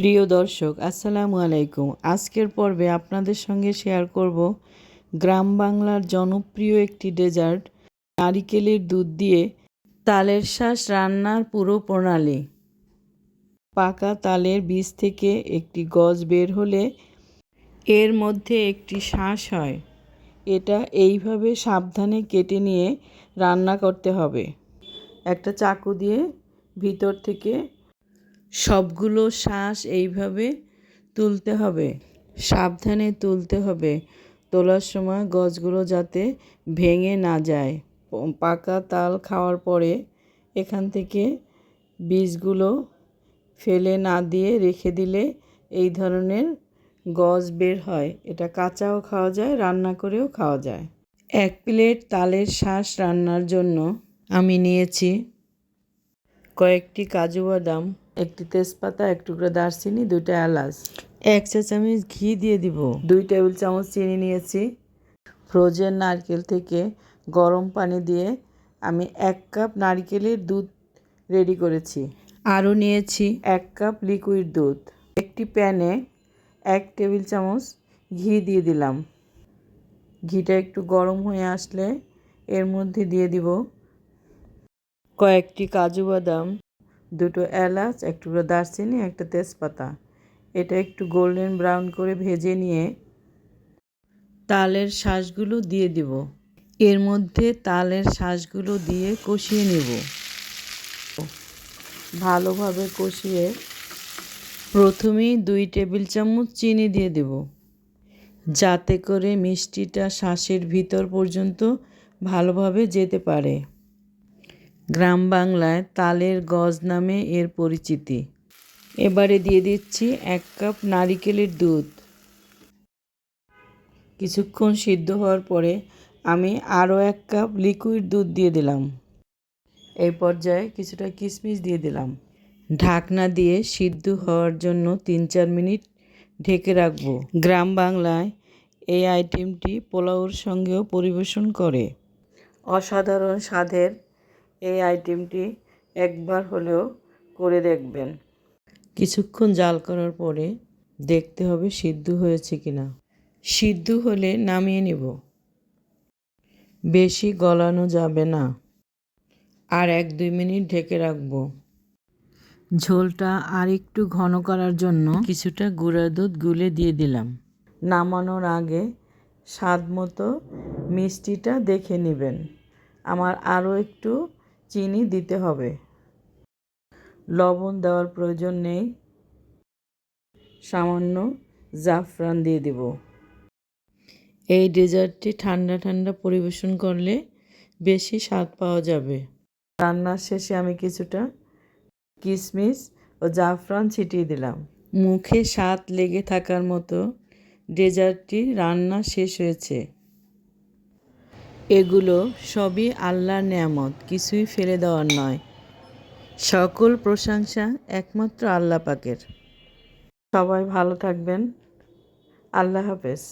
প্রিয় দর্শক, আসসালামু আলাইকুম। আজকের পর্বে আপনাদের সঙ্গে শেয়ার করব গ্রাম বাংলার জনপ্রিয় একটি ডেজার্ট নারিকেলের দুধ দিয়ে তালের শ্বাস রান্নার পুরো প্রণালী। পাকা তালের বীজ থেকে একটি গজ বের হলে এর মধ্যে একটি শ্বাস হয়। এটা এইভাবে সাবধানে কেটে নিয়ে রান্না করতে হবে। একটা চাকু দিয়ে ভিতর থেকে সবগুলো শ্বাস এইভাবে তুলতে হবে। সাবধানে তুলতে হবে। তোলার সময় গছগুলো যাতে ভেঙে না যায়। পাকা তাল খাওয়ার পরে এখান থেকে বীজগুলো ফেলে না দিয়ে রেখে দিলে এই ধরনের গজ বের হয়। এটা কাঁচাও খাওয়া যায়, রান্না করেও খাওয়া যায়। এক প্লেট তালের শ্বাস রান্নার জন্য আমি নিয়েছি কয়েকটি কাজু বাদাম। একটি তেজপাতা এক টুকরো দারচিনি দুইটা এলাচ। এক চা চামচ ঘি দিয়ে দিব। দুই টেবিল চামচ চিনি নিয়েছি। ফ্রোজেন নারকেল থেকে গরম পানি দিয়ে আমি এক কাপ নারকেলের দুধ রেডি করেছি। আরও নিয়েছি। এক কাপ লিকুইড দুধ। একটি প্যানে এক টেবিল চামচ ঘি দিয়ে দিলাম। ঘিটা একটু গরম হয়ে আসলে এর মধ্যে দিয়ে দিব কয়েকটি কাজু বাদাম। দুটো এলাচ এক টুকরো দারচিনি, একটা তেজপাতা। এটা একটু গোল্ডেন ব্রাউন করে ভেজে নিয়ে তালের শ্বাসগুলো দিয়ে দিব। এর মধ্যে তালের শ্বাসগুলো দিয়ে কষিয়ে নেব। ভালোভাবে কষিয়ে প্রথমেই দুই টেবিল চামচ চিনি দিয়ে দেব। যাতে করে মিষ্টিটা শ্বাসের ভিতর পর্যন্ত ভালোভাবে যেতে পারে। গ্রাম বাংলায় তালের গজ নামে এর পরিচিতি। এবারে দিয়ে দিচ্ছি এক কাপ নারিকেলের দুধ। কিছুক্ষণ সিদ্ধ হওয়ার পরে আমি আরও এক কাপ লিকুইড দুধ দিয়ে দিলাম। এই পর্যায়ে কিছুটা কিশমিশ দিয়ে দিলাম। ঢাকনা দিয়ে সিদ্ধ হওয়ার জন্য তিন চার মিনিট ঢেকে রাখব। গ্রাম বাংলায় এই আইটেমটি পোলাওর সঙ্গেও পরিবেশন করে। অসাধারণ স্বাদের এই আইটেমটি একবার হলেও করে দেখবেন। কিছুক্ষণ জাল করার পরে দেখতে হবে সিদ্ধ হয়েছে কিনা। সিদ্ধ হলে নামিয়ে নেব। বেশি গলানো যাবে না। আর এক দুই মিনিট ঢেকে রাখব। ঝোলটা আর একটু ঘন করার জন্য কিছুটা গুঁড়া দুধ গুলে দিয়ে দিলাম। নামানোর আগে স্বাদ মতো মিষ্টিটা দেখে নেবেন। আমার আরও একটু চিনি দিতে হবে। লবণ দেওয়ার প্রয়োজন নেই। সামান্য জাফরান দিয়ে দেব। এই ডেজার্টটি ঠান্ডা ঠান্ডা পরিবেশন করলে বেশি স্বাদ পাওয়া যাবে। রান্নার শেষে আমি কিছুটা কিশমিশ ও জাফরান ছিটিয়ে দিলাম। মুখে স্বাদ লেগে থাকার মতো ডেজার্টটি রান্না শেষ হয়েছে। এগুলো সবই আল্লাহর নেয়ামত, কিছুই ফেলে দেওয়ার নয়। সকল প্রশংসা একমাত্র আল্লাহ পাকের। সবাই ভালো থাকবেন। আল্লাহ হাফেজ।